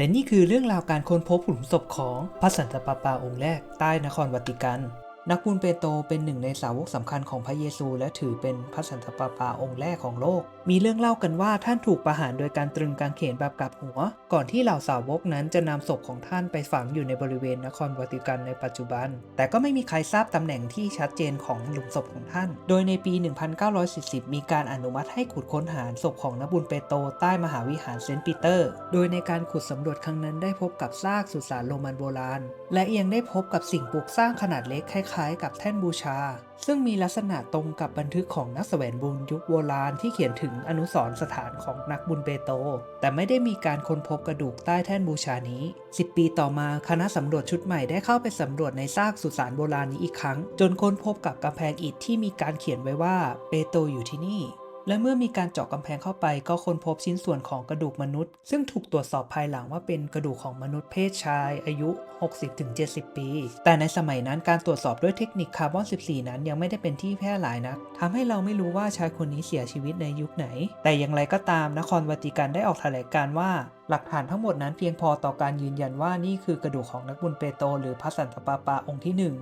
และนี่คือเรื่องราวการค้นพบหลุมศพของพระสันตะปาปาองค์แรกใต้นครวัติกัน นักบุญเปโตรเป็นหนึ่งในสาวกสำคัญของพระเยซู และถือเป็นพระสันตะปาปาองค์แรกของโลก มีเรื่องเล่ากันว่าท่านถูกประหารโดยการตรึงกางเขนแบบกลับหัว ก่อนที่เหล่าสาวกนั้นจะนำศพของท่านไปฝังอยู่ในบริเวณนครวัติกันในปัจจุบัน แต่ก็ไม่มีใครทราบตำแหน่งที่ชัดเจนของหลุมศพของท่าน โดยในปี 1940 มีการอนุมัติให้ขุดค้นหาศพของนักบุญเปโตรใต้มหาวิหารเซนต์ปีเตอร์ โดยในการขุดสำรวจครั้งนั้นได้พบกับซากสุสานโรมันโบราณ และยังได้พบกับสิ่งปลูกสร้างขนาดเล็กคล้ายขายกับแท่นบูชา ซึ่งมีลักษณะตรงกับบันทึกของนักแสวงบุญยุคโบราณที่เขียนถึงอนุสรสถานของนักบุญเปโต แต่ไม่ได้มีการค้นพบกระดูกใต้แท่นบูชานี้ 10 ปีต่อมาคณะสำรวจชุดใหม่ได้เข้าไปสำรวจในซากสุสานโบราณนี้อีกครั้ง จนค้นพบกับกำแพงอิฐที่มีการเขียนไว้ว่าเปโตอยู่ที่นี่ และเมื่อมีการเจาะกำแพงเข้าไปก็ค้นพบชิ้นส่วนของกระดูกมนุษย์ ซึ่งถูกตรวจสอบภายหลังว่าเป็นกระดูกของมนุษย์เพศชาย อายุ 60-70 ปี แต่ในสมัยนั้นการตรวจสอบด้วยเทคนิคคาร์บอน 14 นั้นยังไม่ได้เป็นที่แพร่หลายนักทำให้เราไม่รู้ว่าชายคนนี้เสียชีวิตในยุคไหน แต่อย่างไรก็ตามนครวาติกันได้ออกแถลงการว่าหลักฐานทั้งหมดนั้นเพียงพอต่อการยืนยันว่านี่คือกระดูกของนักบุญเปโตรหรือพระสันตะปาปาองค์ที่หนึ่ง